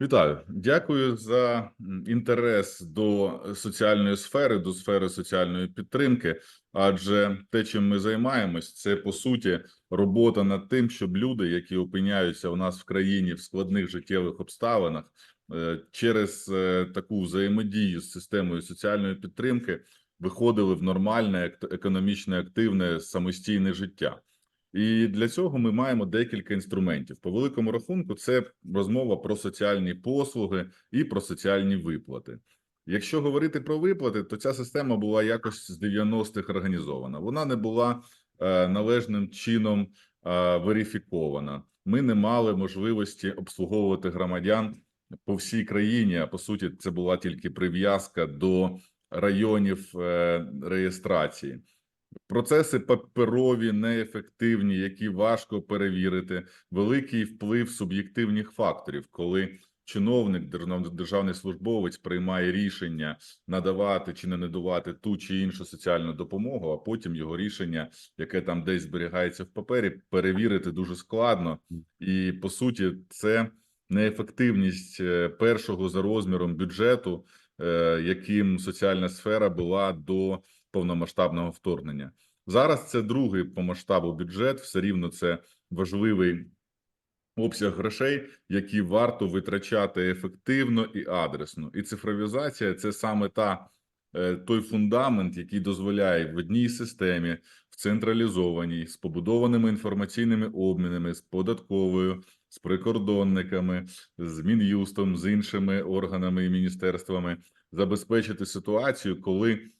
Вітаю, дякую за інтерес до соціальної сфери, до сфери соціальної підтримки. Адже те, чим ми займаємось, це по суті робота над тим, щоб люди, які опиняються у нас в країні в складних життєвих обставинах, е, через е, таку взаємодію з системою соціальної підтримки виходили в нормальне ек- економічно активне самостійне життя. І для цього ми маємо декілька інструментів. По великому рахунку, це розмова про соціальні послуги і про соціальні виплати. Якщо говорити про виплати, то ця система була якось з 90-х організована. Вона не була е, належним чином е, верифікована. Ми не мали можливості обслуговувати громадян по всій країні. А по суті, це була тільки прив'язка до районів е, реєстрації. Процеси паперові, неефективні, які важко перевірити, великий вплив суб'єктивних факторів, коли чиновник, держав- державний службовець приймає рішення надавати чи не надавати ту чи іншу соціальну допомогу, а потім його рішення, яке там десь зберігається в папері, перевірити дуже складно. І по суті, це неефективність е, першого за розміром бюджету, е, яким соціальна сфера була до повномасштабного вторгнення. Зараз це другий по масштабу бюджет. Все рівно це важливий обсяг грошей, які варто витрачати ефективно і адресно. І цифровізація це саме та е, той фундамент, який дозволяє в одній системі, в централізованій, з побудованими інформаційними обмінами, з податковою, з прикордонниками, з мін'юстом, з іншими органами і міністерствами забезпечити ситуацію, коли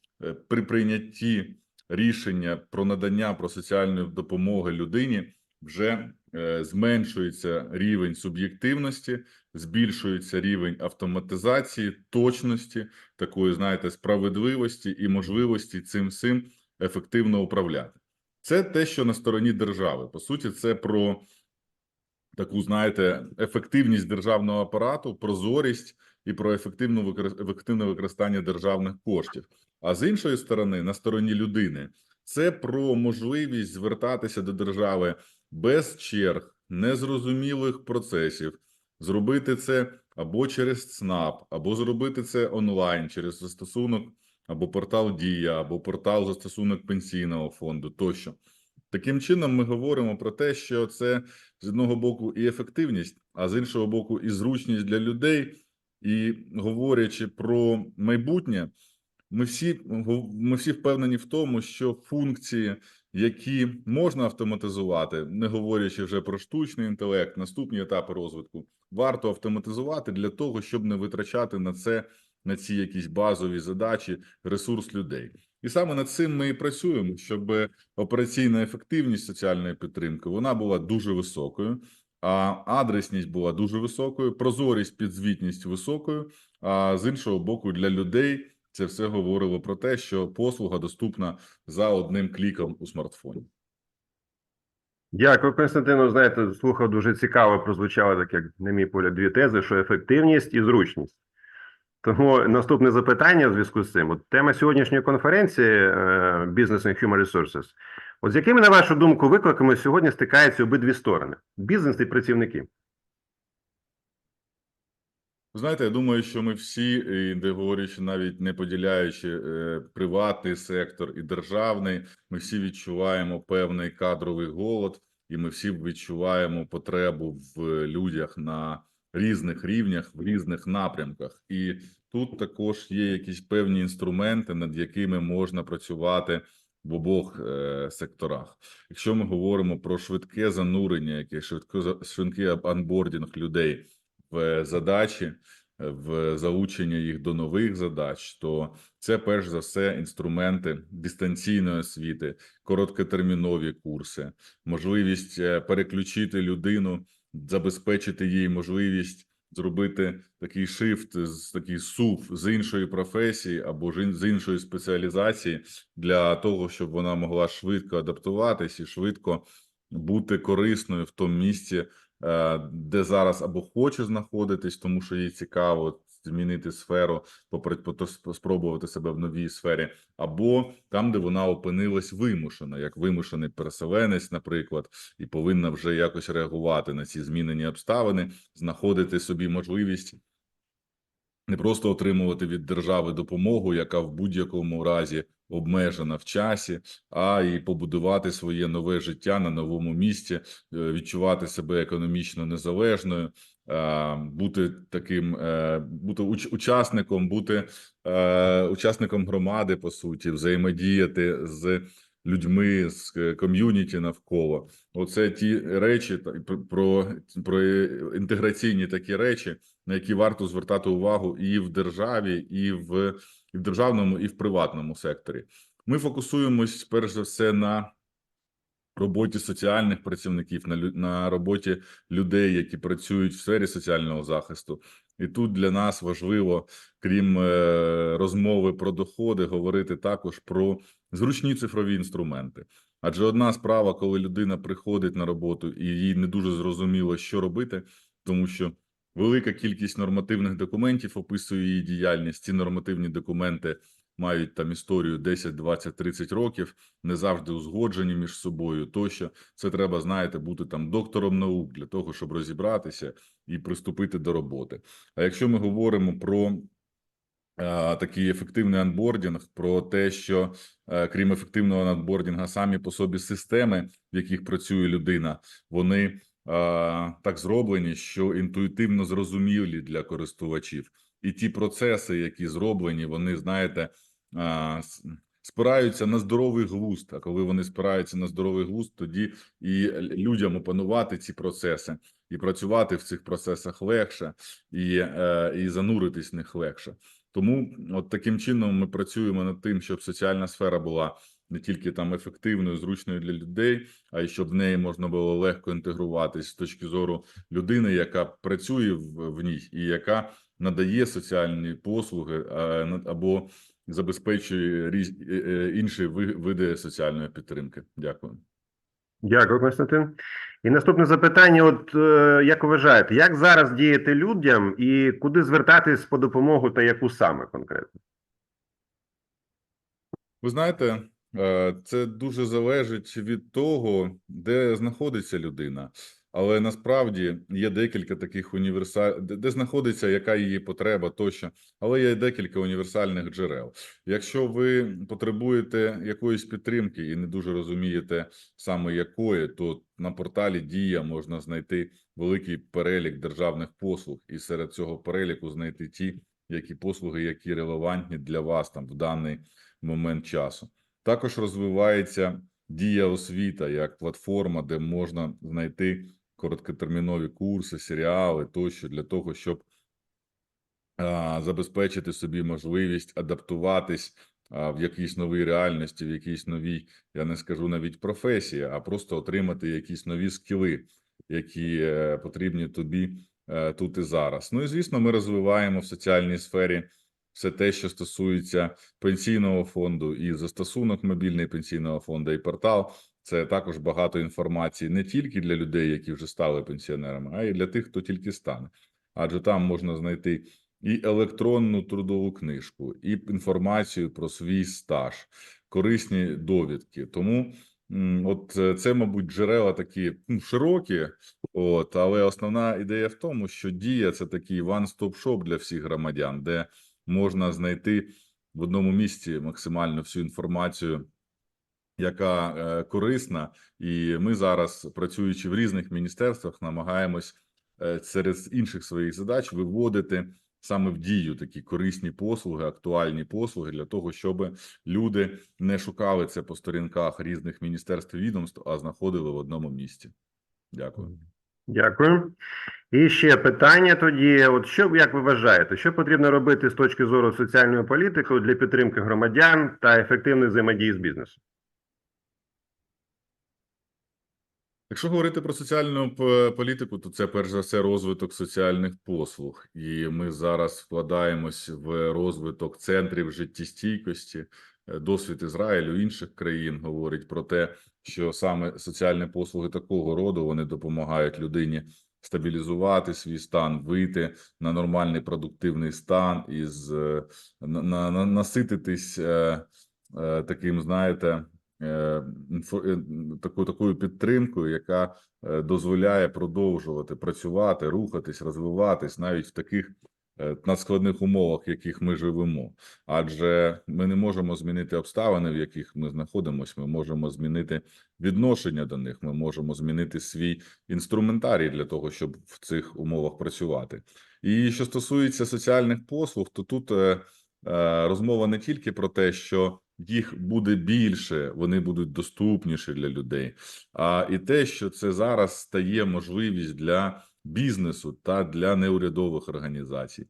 при прийнятті рішення про надання про соціальної допомоги людині вже е, зменшується рівень суб'єктивності, збільшується рівень автоматизації, точності, такої, знаєте, справедливості і можливості цим всім ефективно управляти. Це те, що на стороні держави. По суті, це про таку, знаєте, ефективність державного апарату, прозорість і про ефективне використання державних коштів. А з іншої сторони, на стороні людини, це про можливість звертатися до держави без черг, незрозумілих процесів, зробити це або через ЦНАП, або зробити це онлайн через застосунок або портал Дія, або портал застосунок пенсійного фонду тощо. Таким чином, ми говоримо про те, що це з одного боку і ефективність, а з іншого боку, і зручність для людей. І говорячи про майбутнє, ми всі ми всі впевнені в тому, що функції, які можна автоматизувати, не говорячи вже про штучний інтелект, наступні етапи розвитку, варто автоматизувати для того, щоб не витрачати на це на ці якісь базові задачі ресурс людей. І саме над цим ми і працюємо, щоб операційна ефективність соціальної підтримки вона була дуже високою, а адресність була дуже високою, прозорість, підзвітність високою. А з іншого боку, для людей це все говорило про те, що послуга доступна за одним кліком у смартфоні. Дякую, Константину. Знаєте, слухав дуже цікаво, прозвучало так, як, на мій погляд, дві тези: що ефективність і зручність. Тому наступне запитання в зв'язку з цим. От тема сьогоднішньої конференції е, Business and Human Resources. От з якими, на вашу думку, викликами сьогодні стикаються обидві сторони: бізнес і працівники? Знаєте, я думаю, що ми всі, і не говорячи навіть не поділяючи е, приватний сектор і державний, ми всі відчуваємо певний кадровий голод, і ми всі відчуваємо потребу в людях на різних рівнях, в різних напрямках. І тут також є якісь певні інструменти, над якими можна працювати в обох е, секторах. Якщо ми говоримо про швидке занурення, яке швидко швидкий анбордінг людей в задачі, в залучення їх до нових задач, то це перш за все інструменти дистанційної освіти, короткотермінові курси, можливість е, переключити людину, забезпечити їй можливість зробити такий шифт з такий сув з іншої професії або ж з іншої спеціалізації для того, щоб вона могла швидко адаптуватись і швидко бути корисною в тому місці, е, де зараз або хоче знаходитись, тому що їй цікаво змінити сферу, попри- спробувати себе в новій сфері, або там, де вона опинилась вимушена, як вимушений переселенець, наприклад, і повинна вже якось реагувати на ці змінені обставини, знаходити собі можливість не просто отримувати від держави допомогу, яка в будь-якому разі обмежена в часі, а і побудувати своє нове життя на новому місці, е, відчувати себе економічно незалежною, е, бути таким, е, бути уч- учасником, бути учасником громади, по суті, взаємодіяти з людьми, з е, ком'юніті навколо. Оце ті речі про, про, про інтеграційні такі речі, на які варто звертати увагу і в державі, і в, і в державному, і в приватному секторі. Ми фокусуємось перш за все на роботі соціальних працівників, на, на роботі людей, які працюють в сфері соціального захисту. І тут для нас важливо, крім е, розмови про доходи, говорити також про зручні цифрові інструменти. Адже одна справа, коли людина приходить на роботу і їй не дуже зрозуміло, що робити, тому що велика кількість нормативних документів описує її діяльність. Ці нормативні документи мають там історію 10, 20, 30 років, не завжди узгоджені між собою. Тощо це треба, знаєте, бути там доктором наук для того, щоб розібратися і приступити до роботи. А якщо ми говоримо про такий ефективний анбордінг, про те, що е, крім ефективного анбордінга, самі по собі системи, в яких працює людина, вони так зроблені, що інтуїтивно зрозумілі для користувачів. І ті процеси, які зроблені, вони знаєте, спираються на здоровий глузд. А коли вони спираються на здоровий глузд, тоді і людям опанувати ці процеси і працювати в цих процесах легше, і, е, і зануритись в них легше. Тому от таким чином ми працюємо над тим, щоб соціальна сфера була не тільки там ефективною, зручною для людей, а й щоб в неї можна було легко інтегруватись з точки зору людини, яка працює в, в ній і яка надає соціальні послуги е, або забезпечує різ, е, е, інші види соціальної підтримки. Дякую. Дякую, Константин. І наступне запитання: от е, як вважаєте, як зараз діяти людям і куди звертатись по допомогу та яку саме конкретно? Ви знаєте, е, це дуже залежить від того, де знаходиться людина. Але насправді є декілька таких універсаль... де де знаходиться яка її потреба тощо, але є декілька універсальних джерел. Якщо ви потребуєте якоїсь підтримки і не дуже розумієте саме якої, то на порталі Дія можна знайти великий перелік державних послуг, і серед цього переліку знайти ті, які послуги, які релевантні для вас там в даний момент часу. Також розвивається дія освіта як платформа, де можна знайти короткотермінові курси, серіали тощо для того, щоб забезпечити собі можливість адаптуватись в якійсь новій реальності, в якійсь новій, я не скажу навіть професії, а просто отримати якісь нові скіли, які е, потрібні тобі е, тут і зараз. Ну і звісно, ми розвиваємо в соціальній сфері все те, що стосується пенсійного фонду, і застосунок мобільний пенсійного фонду, і портал. Це також багато інформації не тільки для людей, які вже стали пенсіонерами, а й для тих, хто тільки стане. Адже там можна знайти і електронну трудову книжку, і інформацію про свій стаж, корисні довідки. Тому от е, це, мабуть, джерела такі ну, широкі, от, але основна ідея в тому, що дія це такий one-stop-shop для всіх громадян, де можна знайти в одному місці максимально всю інформацію, яка е, корисна, і ми зараз, працюючи в різних міністерствах, намагаємось е, серед інших своїх задач виводити саме в дію такі корисні послуги, актуальні послуги для того, щоб люди не шукали це по сторінках різних міністерств і відомств, а знаходили в одному місці. Дякую. Дякую. І ще питання тоді: от що як ви вважаєте, що потрібно робити з точки зору соціальної політики для підтримки громадян та ефективної взаємодії з бізнесом? Якщо говорити про соціальну політику, то це перш за все розвиток соціальних послуг, і ми зараз вкладаємось в розвиток центрів життєстійкості. Е, Досвід Ізраїлю інших країн говорить про те, що саме соціальні послуги такого роду вони допомагають людині стабілізувати свій стан, вийти на нормальний продуктивний стан із е, на, на, на- насититись е, е, таким, знаєте, таку, такою підтримкою, яка е, дозволяє продовжувати працювати, рухатись, розвиватись навіть в таких е, надскладних умовах, в яких ми живемо. Адже ми не можемо змінити обставини, в яких ми знаходимося. Ми можемо змінити відношення до них. Ми можемо змінити свій інструментарій для того, щоб в цих умовах працювати. І що стосується соціальних послуг, то тут е, е, розмова не тільки про те, що їх буде більше, вони будуть доступніші для людей, а і те, що це зараз стає можливість для бізнесу та для неурядових організацій.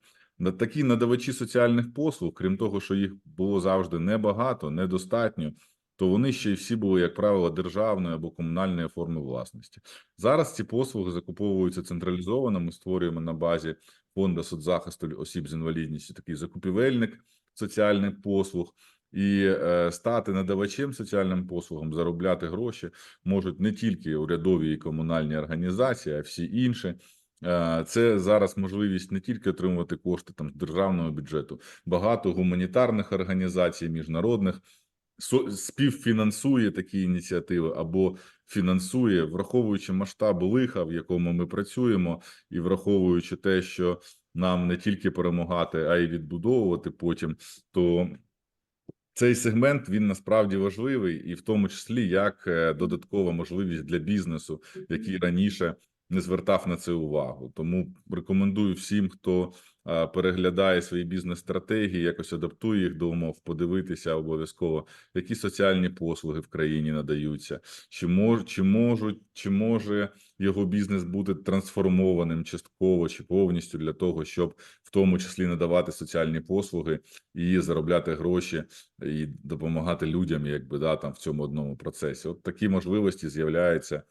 Такі надавачі соціальних послуг, крім того, що їх було завжди небагато, недостатньо, то вони ще й всі були, як правило, державної або комунальної форми власності. Зараз ці послуги закуповуються централізовано. Ми створюємо на базі фонду соцзахисту осіб з інвалідністю такий закупівельник соціальних послуг. І е, стати надавачем соціальним послугам, заробляти гроші можуть не тільки урядові і комунальні організації, а всі інші. Е, Це зараз можливість не тільки отримувати кошти там з державного бюджету, багато гуманітарних організацій, міжнародних співфінансує такі ініціативи або фінансує, враховуючи масштаб лиха, в якому ми працюємо, і враховуючи те, що нам не тільки перемагати, а й відбудовувати потім, то цей сегмент він насправді важливий, і в тому числі як е, додаткова можливість для бізнесу, який раніше не звертав на це увагу. Тому рекомендую всім, хто переглядає свої бізнес-стратегії, якось адаптує їх до умов, подивитися обов'язково, які соціальні послуги в країні надаються, чи мож, чи можуть, чи може його бізнес бути трансформованим частково чи повністю для того, щоб в тому числі надавати соціальні послуги і заробляти гроші і допомагати людям, якби да там в цьому одному процесі. От такі можливості з'являються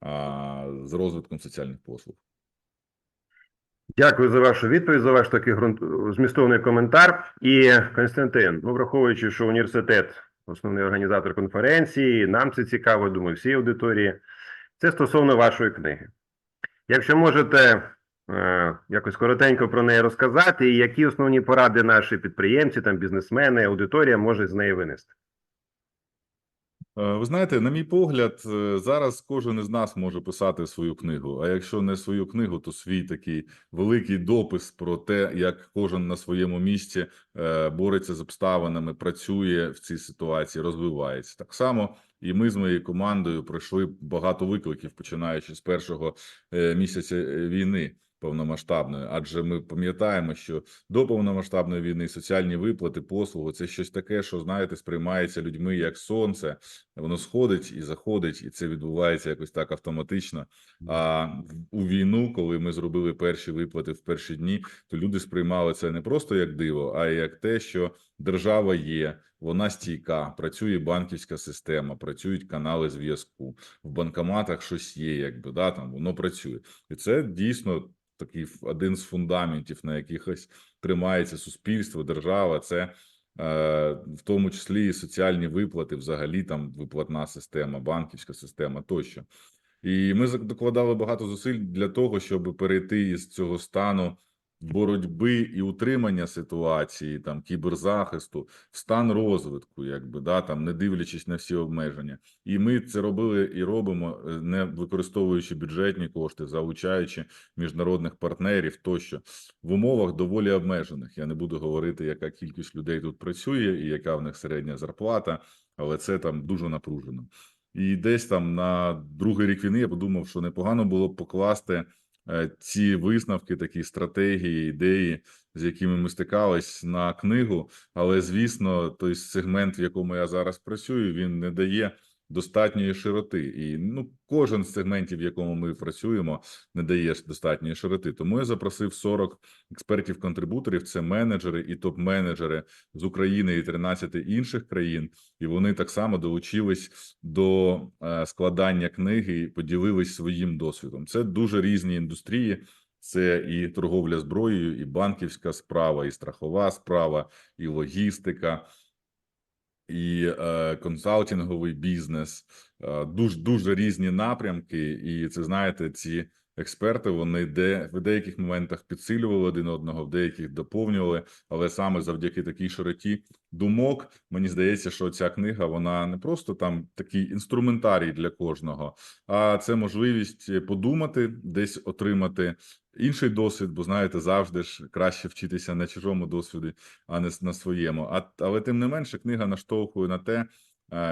а, з розвитком соціальних послуг. Дякую за вашу відповідь, за ваш такий ґрунт... змістовний коментар. І Константин, ну враховуючи, що університет основний організатор конференції, нам це цікаво, думаю, всій аудиторії. Це стосовно вашої книги. Якщо можете е, якось коротенько про неї розказати, і які основні поради наші підприємці, там бізнесмени, аудиторія може з неї винести. Е, Ви знаєте, на мій погляд, е, зараз кожен із нас може писати свою книгу. А якщо не свою книгу, то свій такий великий допис про те, як кожен на своєму місці е, бореться з обставинами, працює в цій ситуації, розвивається. Так само і ми з моєю командою пройшли багато викликів, починаючи з першого місяця війни. Повномасштабної, адже ми пам'ятаємо, що до повномасштабної війни соціальні виплати, послуги це щось таке, що знаєте, сприймається людьми як сонце. Воно сходить і заходить, і це відбувається якось так автоматично. А у війну, коли ми зробили перші виплати в перші дні, то люди сприймали це не просто як диво, а як те, що держава є, вона стійка, працює банківська система, працюють канали зв'язку. В банкоматах щось є, якби да там воно працює, і це дійсно такий один з фундаментів, на якихось тримається суспільство, держава. Це е, в тому числі і соціальні виплати, взагалі там виплатна система, банківська система тощо. І ми докладали багато зусиль для того, щоб перейти із цього стану боротьби і утримання ситуації, там кіберзахисту, стан розвитку, якби да там не дивлячись на всі обмеження. І ми це робили і робимо, е, не використовуючи бюджетні кошти, залучаючи міжнародних партнерів тощо в умовах доволі обмежених. Я не буду говорити, яка кількість людей тут працює і яка в них середня зарплата, але це там дуже напружено. І десь там на другий рік війни я подумав, що непогано було б покласти ці висновки, такі стратегії, ідеї, з якими ми стикались на книгу. Але звісно, той сегмент, в якому я зараз працюю, він не дає достатньої широти. І ну, кожен з сегментів, в якому ми працюємо, не дає достатньої широти. Тому я запросив 40 експертів-контрибуторів. Це менеджери і топ-менеджери з України і 13 інших країн. І вони так само долучились до е, складання книги і поділились своїм досвідом. Це дуже різні індустрії. Це і торговля зброєю, і банківська справа, і страхова справа, і логістика, і е, консалтинговий бізнес. Е, дуже дуже різні напрямки. І це знаєте, ці експерти. Вони де в деяких моментах підсилювали один одного, в деяких доповнювали. Але саме завдяки такій широті думок, мені здається, що ця книга вона не просто там такий інструментарій для кожного, а це можливість подумати, десь отримати інший досвід, бо знаєте, завжди ж краще вчитися на чужому досвіді, а не на своєму. А але тим не менше, книга наштовхує на те,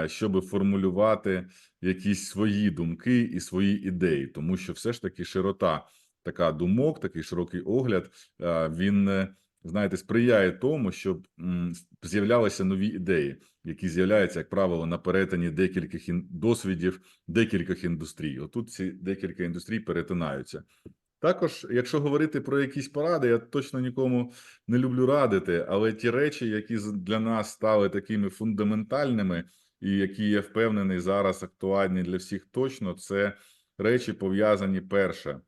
щоб формулювати якісь свої думки і свої ідеї, тому що все ж таки широта така думок, такий широкий огляд, він е, знаєте, сприяє тому, щоб з'являлися нові ідеї, які з'являються, як правило, на перетині декількох досвідів, декількох індустрій. Отут ці декілька індустрій перетинаються. Також, якщо говорити про якісь поради, я точно нікому не люблю радити, але ті речі, які для нас стали такими фундаментальними, і які я впевнений зараз актуальні для всіх точно, це речі пов'язані перше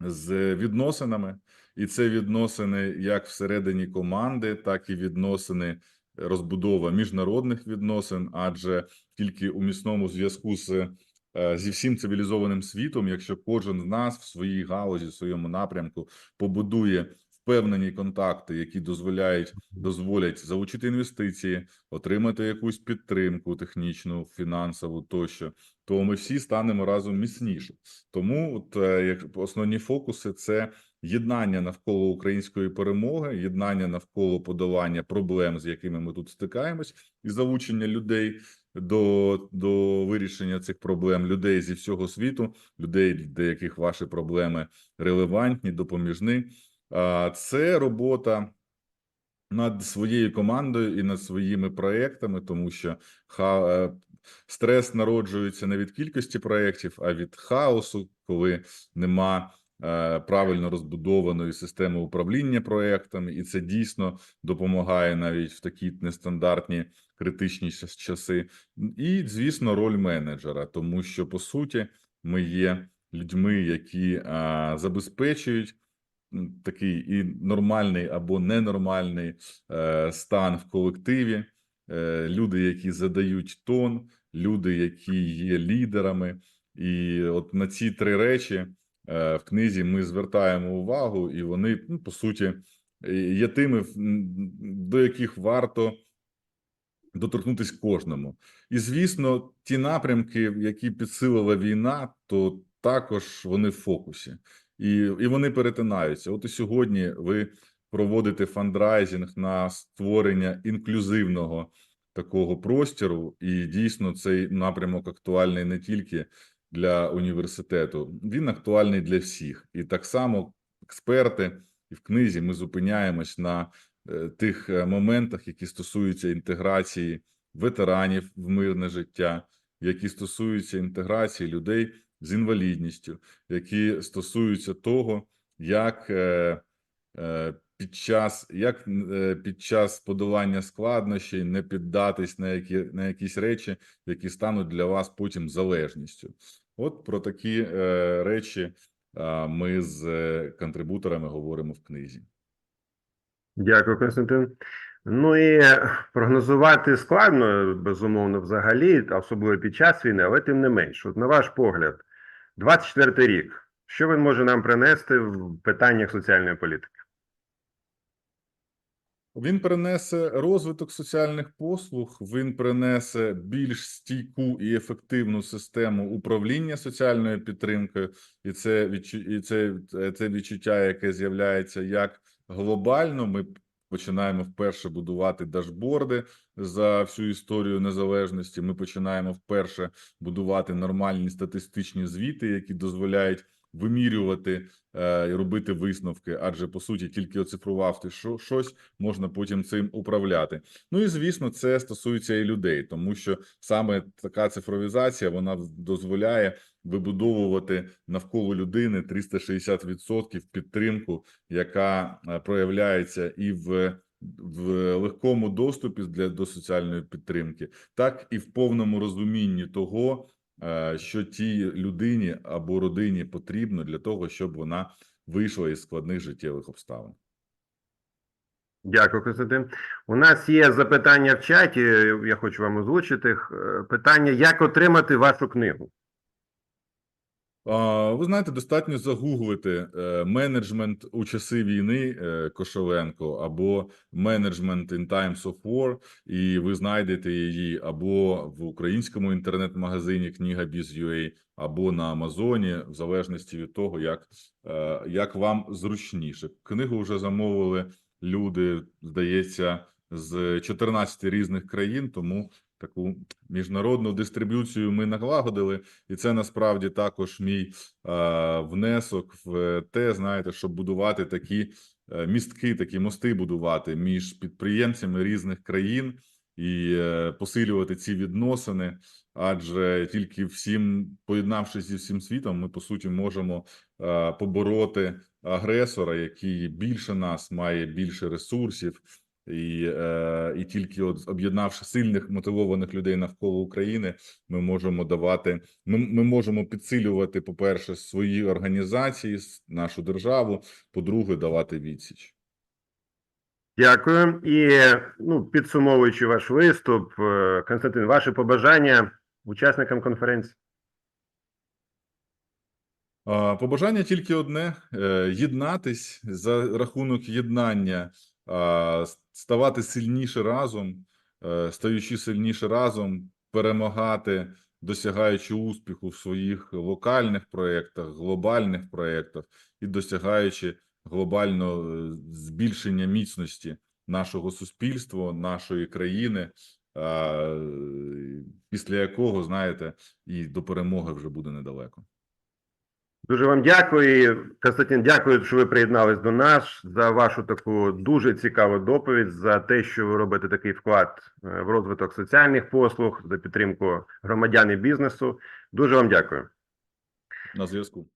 з відносинами, і це відносини як всередині команди, так і відносини розбудова міжнародних відносин, адже тільки у міцному зв'язку з е, зі всім цивілізованим світом, якщо кожен з нас в своїй галузі, в своєму напрямку побудує впевнені контакти, які дозволяють дозволять залучити інвестиції, отримати якусь підтримку технічну, фінансову тощо, то ми всі станемо разом міцніше. Тому от е, як основні фокуси це єднання навколо української перемоги, єднання навколо подолання проблем, з якими ми тут стикаємось, і залучення людей до, до вирішення цих проблем, людей зі всього світу, людей, для яких ваші проблеми релевантні, допоміжні. Це робота над своєю командою і над своїми проектами, тому що е, стрес народжується не від кількості проєктів, а від хаосу, коли нема е, правильно розбудованої системи управління проектами, і це дійсно допомагає навіть в такі нестандартні критичні часи. І, звісно, роль менеджера, тому що по суті ми є людьми, які забезпечують такий і нормальний або ненормальний е, стан в колективі, е, люди, які задають тон, люди, які є лідерами. І от на ці три речі е, в книзі ми звертаємо увагу, і вони, ну, по суті, є тими, до яких варто доторкнутись кожному. І звісно, ті напрямки, які підсилила війна, то також вони в фокусі, і, і вони перетинаються. От і сьогодні ви проводите фандрайзинг на створення інклюзивного такого простору, і дійсно цей напрямок актуальний не тільки для університету, він актуальний для всіх. І так само експерти і в книзі ми зупиняємось на е, тих е, моментах, які стосуються інтеграції ветеранів в мирне життя, які стосуються інтеграції людей з інвалідністю, які стосуються того, як е, е, під час як е, під час подолання складнощів не піддатись на які на якісь речі, які стануть для вас потім залежністю. От про такі речі ми з контрибуторами говоримо в книзі. Дякую, Константин. Ну і прогнозувати складно, безумовно, взагалі, особливо під час війни, але тим не менш, от на ваш погляд, 24 рік, що він може нам принести в питаннях соціальної політики? Він принесе розвиток соціальних послуг, він принесе більш стійку і ефективну систему управління соціальною підтримкою, і це і це, це відчуття, яке з'являється як глобально. Ми починаємо вперше будувати дашборди за всю історію незалежності. Ми починаємо вперше будувати нормальні статистичні звіти, які дозволяють вимірювати е, і робити висновки, адже по суті, тільки оцифрувавши що, щось, можна потім цим управляти. Ну і звісно, це стосується і людей, тому що саме така цифровізація вона дозволяє вибудовувати навколо людини 360% підтримку, яка е, проявляється і в. В легкому доступі для до соціальної підтримки, так і в повному розумінні того, е, що тій людині або родині потрібно для того, щоб вона вийшла із складних життєвих обставин. Дякую, Константин. У нас є запитання в чаті. Я хочу вам озвучити. Е, Питання: як отримати вашу книгу? Ви знаєте, достатньо загуглити е, менеджмент у часи війни е, Кошеленко або менеджмент in times of war, і ви знайдете її або в українському інтернет-магазині книга Biz.ua, або на Амазоні, в залежності від того, як, е, як вам зручніше. Книгу вже замовили люди, здається, з 14 різних країн, тому таку міжнародну дистриб'юцію ми налагодили. І це насправді також мій е, внесок в те, знаєте, щоб будувати такі е, містки, такі мости будувати між підприємцями різних країн і е, посилювати ці відносини. Адже тільки всім, поєднавшись зі всім світом, ми по суті можемо е, побороти агресора, який більше нас має більше ресурсів. І, е, і тільки от об'єднавши сильних мотивованих людей навколо України, ми можемо давати. Ми, ми можемо підсилювати, по-перше, свої організації, нашу державу. По-друге, давати відсіч. Дякую. І ну, підсумовуючи ваш виступ, е, Константин, ваші побажання учасникам конференції. Побажання тільки одне: е, єднатись за рахунок єднання, ставати сильніше разом, е, стаючи сильніше разом, перемагати, досягаючи успіху в своїх локальних проєктах, глобальних проєктах і досягаючи глобально е, збільшення міцності нашого суспільства, нашої країни, після якого, знаєте, і до перемоги вже буде недалеко. Дуже вам дякую. Константин, дякую, що ви приєднались до нас за вашу таку дуже цікаву доповідь, за те, що ви робите такий вклад е, в розвиток соціальних послуг, за підтримку громадян і бізнесу. Дуже вам дякую. На зв'язку.